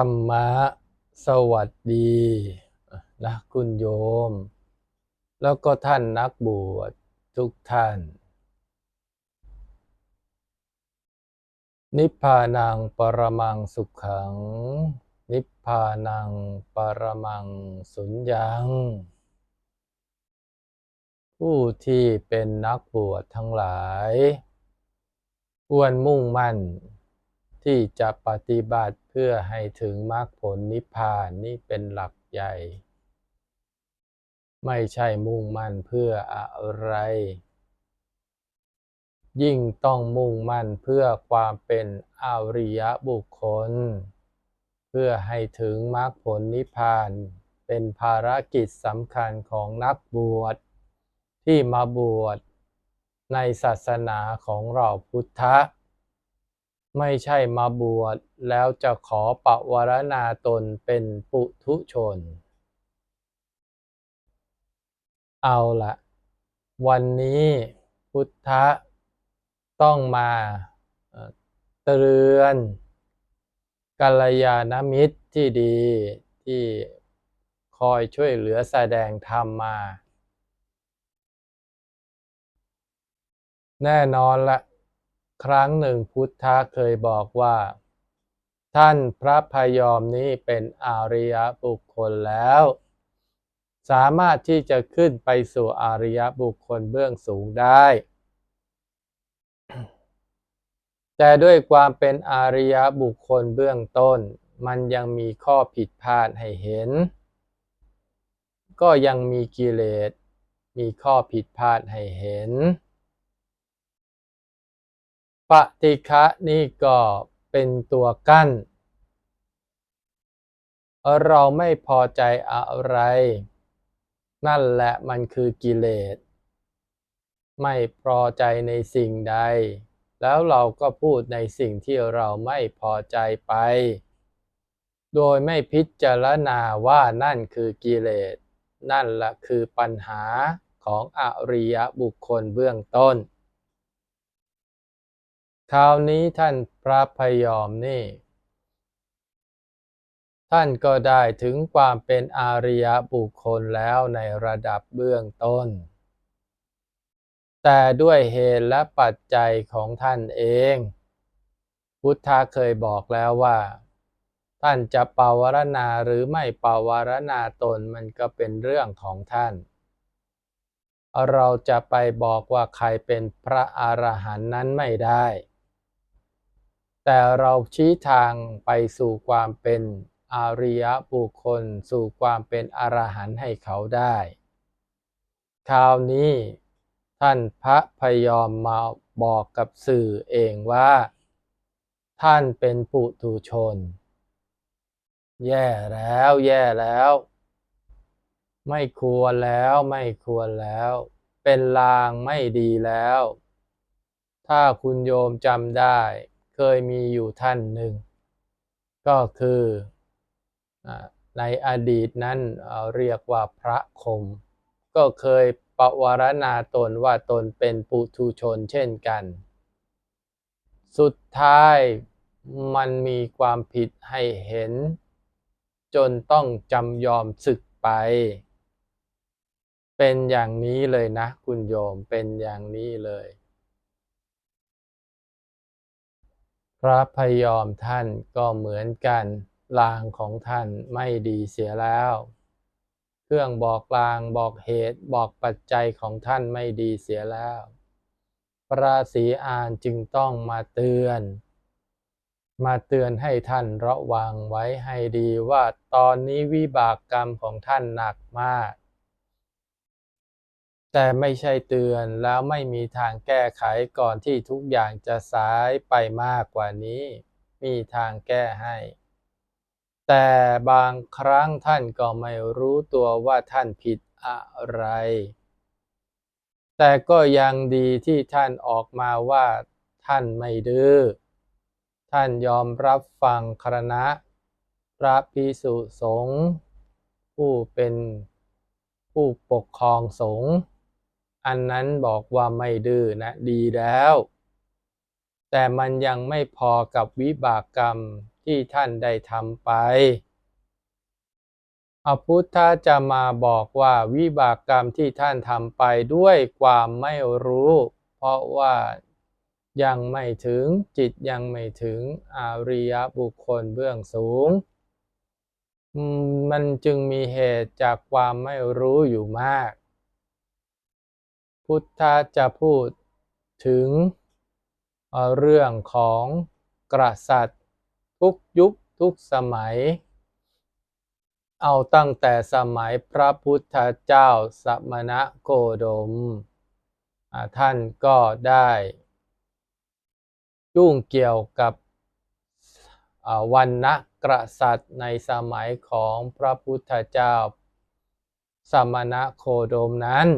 ธรรมะ สวัสดีนะคุณโยม แล้วก็ท่านนักบวชทุกท่าน นิพพานังปรมังสุขขัง นิพพานังปรมังสุญญัง ผู้ที่เป็นนักบวชทั้งหลายควรมุ่งมั่น ที่จะปฏิบัติเพื่อให้ถึงมรรคผลนิพพานนี่เป็นหลักใหญ่ ไม่ใช่มุ่งมั่นเพื่ออะไร ยิ่งต้องมุ่งมั่นเพื่อความเป็นอริยบุคคล เพื่อให้ถึงมรรคผลนิพพาน เป็นภารกิจสำคัญของนักบวชที่มาบวชในศาสนาของเราพุทธะ ไม่ใช่มาบวชแล้วจะขอปวารณาตนเป็นปุถุชน เอาละ วันนี้พุทธะต้องมาเตือนกัลยาณมิตรที่ดีที่คอยช่วยเหลือแสดงธรรมมา แน่นอนละ ครั้งหนึ่งพุทธะเคยบอกว่า ท่านพระพยอมนี้เป็นอาริยบุคคลแล้ว สามารถที่จะขึ้นไปสู่อาริยบุคคลเบื้องสูงได้ แต่ด้วยความเป็นอาริยบุคคลเบื้องต้น มันยังมีข้อผิดพลาดให้เห็น ก็ยังมีกิเลสมีข้อผิดพลาดให้เห็น ฏิฆะนี่ก็เป็นตัวกั้น เราไม่พอใจอะไร นั่นแหละมันคือกิเลส ไม่พอใจในสิ่งใด แล้วเราก็พูดในสิ่งที่เราไม่พอใจไป โดยไม่พิจารณาว่านั่นคือกิเลส นั่นแหละคือปัญหาของอริยบุคคลเบื้องต้น คราวนี้ท่านพระพยอมนี่ ท่านก็ได้ถึงความเป็นอาริยบุคคลแล้วในระดับเบื้องต้น แต่ด้วยเหตุและปัจจัยของท่านเอง พุทธะเคยบอกแล้วว่า ท่านจะปาวารณาหรือไม่ปาวารณาตนมันก็เป็นเรื่องของท่านเราจะไปบอกว่าใครเป็นพระอรหันต์นั้นไม่ได้ แต่เราชี้ทางไปสู่ความเป็นอาริยบุคคล สู่ความเป็นอรหันต์ให้เขาได้ คราวนี้ท่านพระพยอมมาบอกกับสื่อเองว่า ท่านเป็นปุถุชน แย่แล้วแย่แล้ว ไม่ควรแล้วไม่ควรแล้ว เป็นลางไม่ดีแล้ว ถ้าคุณโยมจำได้ เคยมีอยู่ท่านหนึ่ง ก็คือในอดีตนั้นเรียกว่าพระคม ก็เคยปวารณาตนว่าตนเป็นปุถุชนเช่นกัน สุดท้ายมันมีความผิดให้เห็น จนต้องจำยอมศึกไป เป็นอย่างนี้เลยนะคุณโยมเป็นอย่างนี้เลย ระพยอมท่านก็เหมือนกันลางของท่านไม่ดีเสียแล้ว เครื่องบอกลางบอกเหตุบอกปัจจัยของท่านไม่ดีเสียแล้วพระศรีอานจึงต้องมาเตือน มาเตือนให้ท่านระวังไว้ให้ดีว่าตอนนี้วิบากกรรมของท่านหนักมาก แต่ไม่ใช่เตือนแล้วไม่มีทางแก้ไขก่อนที่ทุกอย่างจะสายไปมากกว่านี้ มีทางแก้ให้ แต่บางครั้งท่านก็ไม่รู้ตัวว่าท่านผิดอะไร แต่ก็ยังดีที่ท่านออกมาว่า ท่านไม่ดื้อ ท่านยอมรับฟังครณะ พระพิสุสงฆ์ผู้เป็นผู้ปกครองสงฆ์ อันนั้นบอกว่าไม่ดื้อนะ ดีแล้ว แต่มันยังไม่พอกับวิบากกรรมที่ท่านได้ทำไปพระพุทธจะมาบอกว่าวิบากกรรมที่ท่านทำไปด้วยความไม่รู้ เพราะว่ายังไม่ถึงจิตยังไม่ถึงอริยบุคคลเบื้องสูง มันจึงมีเหตุจากความไม่รู้อยู่มาก พุทธจะพูดถึงเรื่องของกษัตริย์ทุกยุคทุกสมัย เอาตั้งแต่สมัยพระพุทธเจ้าสมณะโคดม ท่านก็ได้ยุ่งเกี่ยวกับวันนะกษัตริย์ในสมัยของพระพุทธเจ้า สมณะโคดมนั้น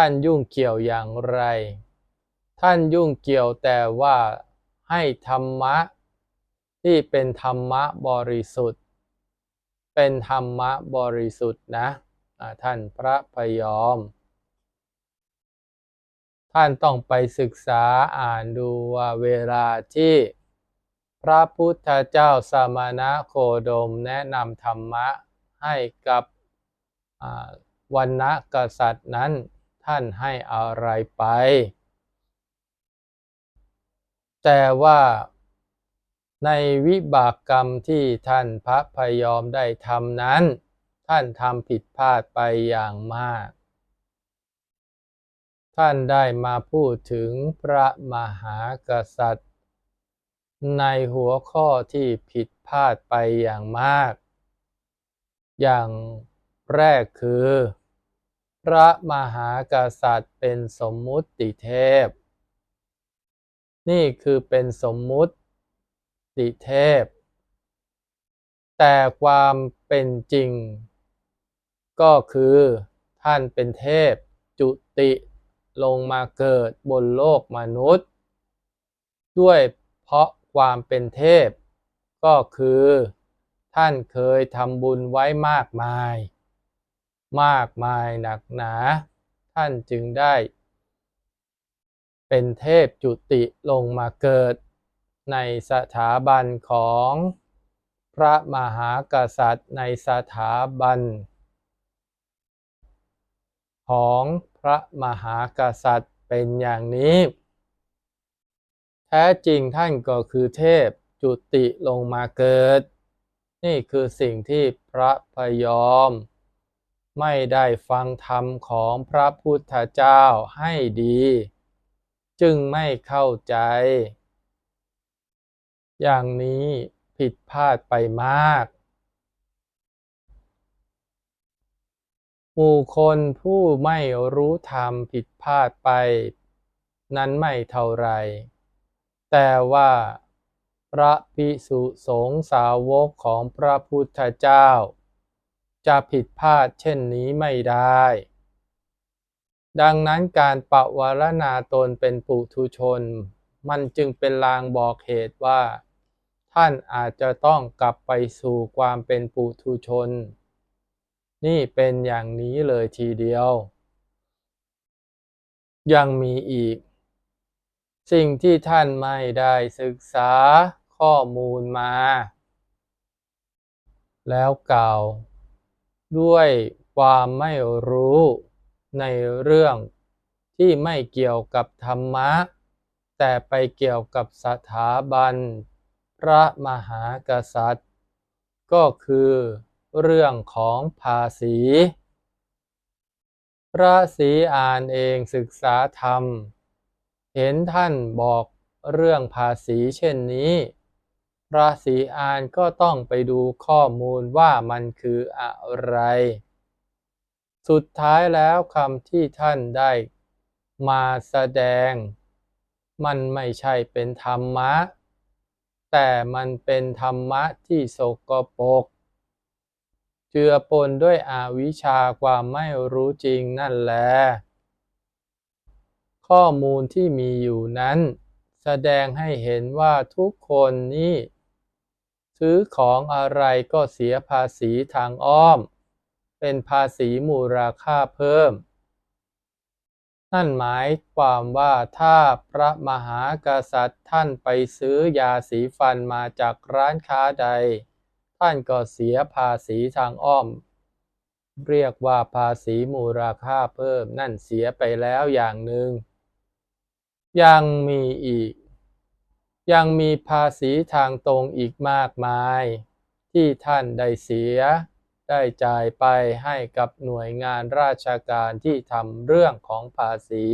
ท่านยุ่งเกี่ยวอย่างไร ท่านยุ่งเกี่ยวแต่ว่าให้ธรรมะ ที่เป็นธรรมะบริสุทธิ์ เป็นธรรมะบริสุทธิ์นะท่านพระพยอม ท่านต้องไปศึกษาอ่านดูว่าเวลาที่พระพุทธเจ้าสมณะโคดมแนะนำธรรมะให้กับวันณะกษัตริย์นั้น ท่านให้อะไรไป แต่ว่าในวิบากกรรมที่ท่านพระพยอมได้ทำนั้น ท่านทำผิดพลาดไปอย่างมาก ท่านได้มาพูดถึงพระมหากษัตริย์ ในหัวข้อที่ผิดพลาดไปอย่างมาก อย่างแรกคือ พระมหากษัตริย์เป็นสมมุติเทพ นี่คือเป็นสมมุติเทพ แต่ความเป็นจริง ก็คือท่านเป็นเทพจุติลงมาเกิดบนโลกมนุษย์ ด้วยเพราะความเป็นเทพ ก็คือ ท่านเคยทำบุญไว้มากมาย มากมายหนักหนา ท่านจึงได้ เป็นเทพจุติลงมาเกิด ในสถาบันของพระมหากษัตริย์ในสถาบัน ของพระมหากษัตริย์เป็นอย่างนี้ แท้จริงท่านก็คือเทพจุติลงมาเกิด นี่คือสิ่งที่พระพยอม ไม่ได้ฟังธรรมของพระพุทธเจ้าให้ดี จึงไม่เข้าใจ อย่างนี้ผิดพลาดไปมากหมู่คนผู้ไม่รู้ธรรมผิดพลาดไป นั้นไม่เท่าไร แต่ว่าพระภิกษุสงฆ์สาวกของพระพุทธเจ้า จะผิดพลาดเช่นนี้ไม่ได้ ดังนั้นการปะวารณาตนเป็นปุถุชน มันจึงเป็นลางบอกเหตุว่า ท่านอาจจะต้องกลับไปสู่ความเป็นปุถุชน นี่เป็นอย่างนี้เลยทีเดียว ยังมีอีก สิ่งที่ท่านไม่ได้ศึกษาข้อมูลมา แล้วกล่าว ด้วยความไม่รู้ในเรื่องที่ไม่เกี่ยวกับธรรมะ แต่ไปเกี่ยวกับสถาบัน พระมหากษัตริย์ ก็คือเรื่องของภาษี พระศรีอ่านเองศึกษาธรรม เห็นท่านบอกเรื่องภาษีเช่นนี้ ระศรีอ่านก็ต้องไปดูข้อมูลว่ามันคืออะไร สุดท้ายแล้วคำที่ท่านได้มาแสดง มันไม่ใช่เป็นธรรมะ แต่มันเป็นธรรมะที่โสกปกเจือปนด้วยอวิชชาความไม่รู้จริงนั่นแหละข้อมูลที่มีอยู่นั้น แสดงให้เห็นว่าทุกคนนี้ ซื้อของอะไรก็เสียภาษีทางอ้อม เป็นภาษีมูลค่าเพิ่ม นั่นหมายความว่าถ้าพระมหากษัตริย์ท่านไปซื้อยาสีฟันมาจากร้านค้าใด ท่านก็เสียภาษีทางอ้อม เรียกว่าภาษีมูลค่าเพิ่มนั่นเสียไปแล้วอย่างหนึ่งยังมีอีก ยังมีภาษีทางตรงอีกมากมาย ที่ท่านได้เสีย ได้จ่ายไปให้กับหน่วยงานราชการที่ทำเรื่องของภาษี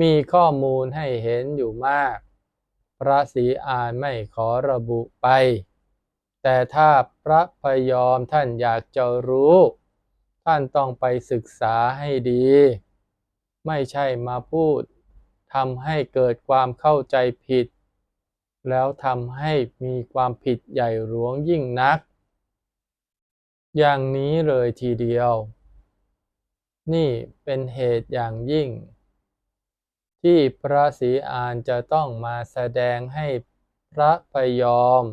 มีข้อมูลให้เห็นอยู่มาก พระศรีอานไม่ขอระบุไป แต่ถ้าพระพยอมท่านอยากจะรู้ ท่านต้องไปศึกษาให้ดี ไม่ใช่มาพูด ทำให้เกิดความเข้าใจผิด แล้วทำให้มีความผิดใหญ่หลวงยิ่งนัก อย่างนี้เลยทีเดียว นี่เป็นเหตุอย่างยิ่ง ที่พระศรีอานจะต้องมาแสดงให้พระพยอม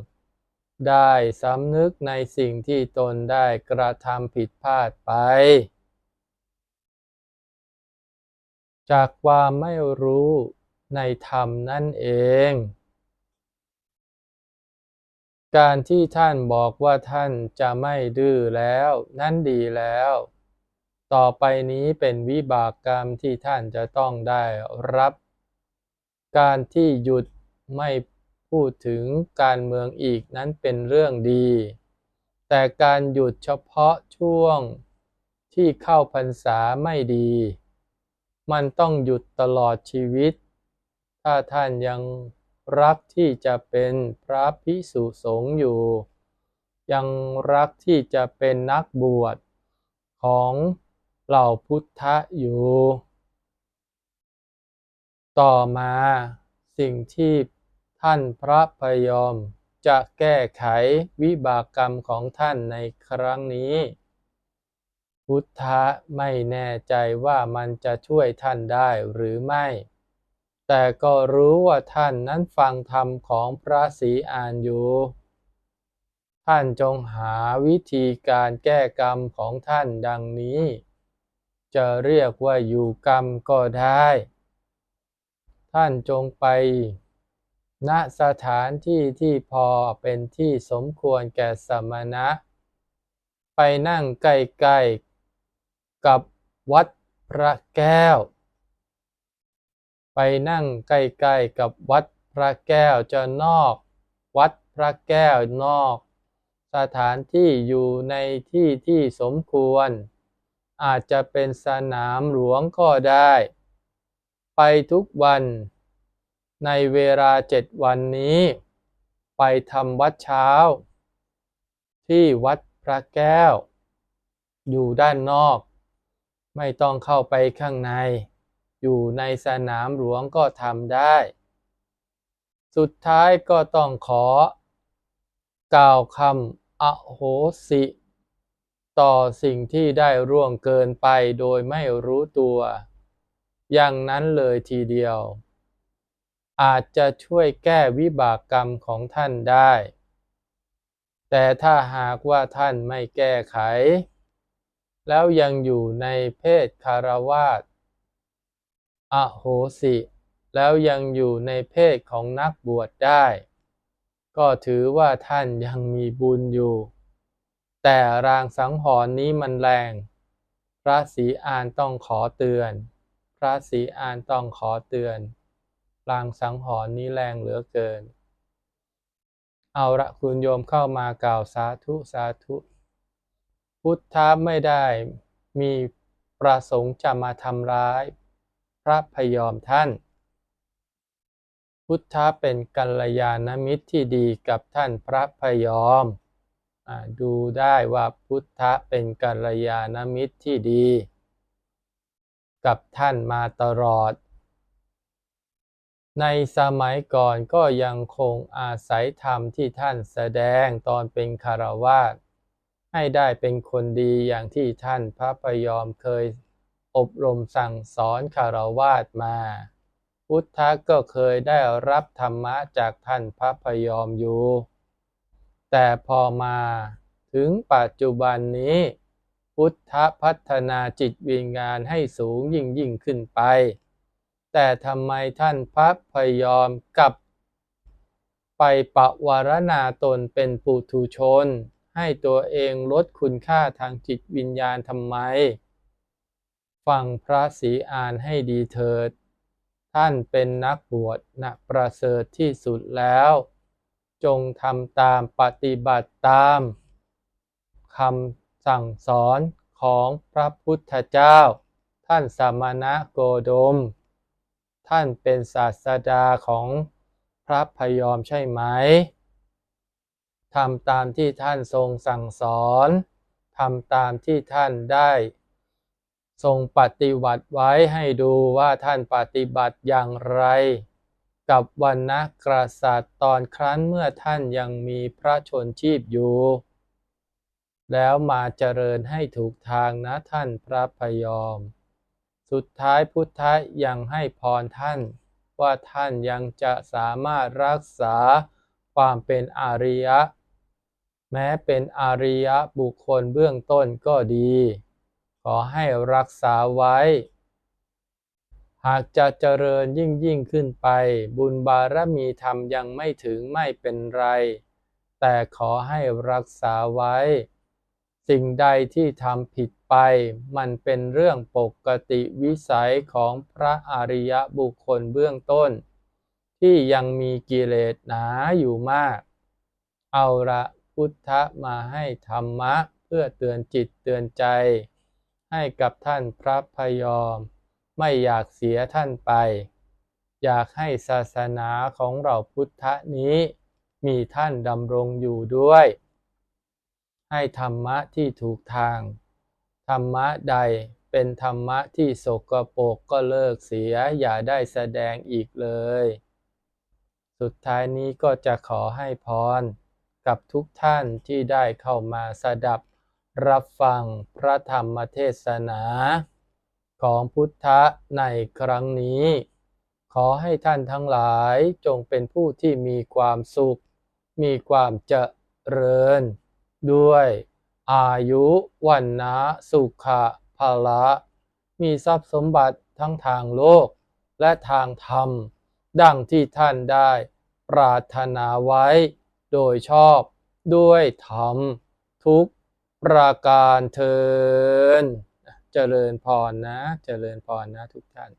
ได้สำนึกในสิ่งที่ตนได้กระทำผิดพลาดไป จากความไม่รู้ในธรรมนั่นเอง การที่ท่านบอกว่าท่านจะไม่ดื้อแล้ว นั่นดีแล้ว ต่อไปนี้เป็นวิบากกรรมที่ท่านจะต้องได้รับ การที่หยุดไม่พูดถึงการเมืองอีกนั้นเป็นเรื่องดี แต่การหยุดเฉพาะช่วงที่เข้าพรรษาไม่ดี มันต้องหยุดตลอดชีวิต ถ้าท่านยังรักที่จะเป็นพระภิกษุสงฆ์อยู่ ยังรักที่จะเป็นนักบวชของเหล่าพุทธอยู่ ต่อมาสิ่งที่ท่านพระพยอมจะแก้ไขวิบากกรรมของท่านในครั้งนี้ พุทธะไม่แน่ใจว่ามันจะช่วยท่านได้หรือไม่ แต่ก็รู้ว่าท่านนั้นฟังธรรมของพระศรีอานอยู่ ท่านจงหาวิธีการแก้กรรมของท่านดังนี้ จะเรียกว่าอยู่กรรมก็ได้ ท่านจงไปณสถานที่ที่พอเป็นที่สมควรแก่สมณะ ไปนั่งใกล้ๆ กับวัดพระแก้ว ไปนั่งใกล้ๆกับวัดพระแก้วจะนอก วัดพระแก้วนอก สถานที่อยู่ในที่ที่สมควร อาจจะเป็นสนามหลวงก็ได้ ไปทุกวันในเวลาเจ็ดวันนี้ ไปทำวัดเช้า ที่วัดพระแก้ว อยู่ด้านนอก ไม่ต้องเข้าไปข้างใน อยู่ในสนามหลวงก็ทำได้ สุดท้ายก็ต้องขอ กล่าวคำอโหสิ ต่อสิ่งที่ได้ร่วงเกินไปโดยไม่รู้ตัว อย่างนั้นเลยทีเดียว อาจจะช่วยแก้วิบากกรรมของท่านได้ แต่ถ้าหากว่าท่านไม่แก้ไข แล้วยังอยู่ในเพศคารวาสอโหสิ แล้วยังอยู่ในเพศของนักบวชได้ ก็ถือว่าท่านยังมีบุญอยู่ แต่รางสังหรณ์นี้มันแรง พระศรีอานต้องขอเตือน พระศรีอานต้องขอเตือน รางสังหรณ์นี้แรงเหลือเกิน เอาละคุณโยมเข้ามากล่าวสาธุสาธุ พุทธะไม่ได้มีประสงค์จะมาทำร้าย พระพยอมท่าน พุทธะเป็นกัลยาณมิตรที่ดีกับท่านพระพยอมอดูได้ว่าพุทธะเป็นกัลยาณมิตรที่ดี กับท่านมาตลอด ในสมัยก่อนก็ยังคงอาศัยธรรมที่ท่านแสดงตอนเป็นคารวาส ให้ได้เป็นคนดีอย่างที่ท่านพระพยอมเคยอบรมสั่งสอนคารวาสมา พุทธะก็เคยได้รับธรรมะจากท่านพระพยอมอยู่ แต่พอมาถึงปัจจุบันนี้ พุทธพัฒนาจิตวิญญาณให้สูงยิ่งยิ่งขึ้นไป แต่ทำไมท่านพระพยอมกลับ ไปปะวารณาตนเป็นปุถุชน ให้ตัวเองลดคุณค่าทางจิตวิญญาณทำไม ฟังพระศรีอานให้ดีเถิด ท่านเป็นนักบวชนะประเสริฐที่สุดแล้ว จงทำตามปฏิบัติตามคำสั่งสอนของพระพุทธเจ้า ท่านสมณะโกดม ท่านเป็นศาสดาของพระพยอมใช่ไหม ทำตามที่ท่านทรงสั่งสอนทำตามที่ท่านได้ ทรงปฏิบัติไว้ให้ดูว่าท่านปฏิบัติอย่างไร กับวันนะกษัตริย์ตอนครั้นเมื่อท่านยังมีพระชนชีพอยู่ แล้วมาเจริญให้ถูกทางนะท่านพระพยอม สุดท้ายพุทธะยังให้พรท่าน ว่าท่านยังจะสามารถรักษาความเป็นอาริยะ แม้เป็นอริยะบุคคลเบื้องต้นก็ดี ขอให้รักษาไว้ หากจะเจริญยิ่งยิ่งขึ้นไป บุญบารมีธรรมยังไม่ถึงไม่เป็นไร แต่ขอให้รักษาไว้ สิ่งใดที่ทำผิดไป มันเป็นเรื่องปกติวิสัยของพระอริยบุคคลเบื้องต้น ที่ยังมีกิเลสหนาอยู่มาก เอาละ พุทธมาให้ธรรมะเพื่อเตือนจิตเตือนใจ ให้กับท่านพระพยอม ไม่อยากเสียท่านไป อยากให้ศาสนาของเราพุทธนี้ มีท่านดำรงอยู่ด้วย ให้ธรรมะที่ถูกทาง ธรรมะใดเป็นธรรมะที่สกปรกก็เลิกเสียอย่าได้แสดงอีกเลย สุดท้ายนี้ก็จะขอให้พร กับทุกท่านที่ได้เข้ามาสดับรับฟังพระธรรมเทศนา ของพุทธะในครั้งนี้ ขอให้ท่านทั้งหลายจงเป็นผู้ที่มีความสุข มีความเจริญ ด้วยอายุวันนะสุขะภาละ มีทรัพย์สมบัติทั้งทางโลกและทางธรรม ดังที่ท่านได้ปรารถนาไว้ โดยชอบด้วยธรรมทุกประการเทินเจริญพรนะ เจริญพรนะทุกท่าน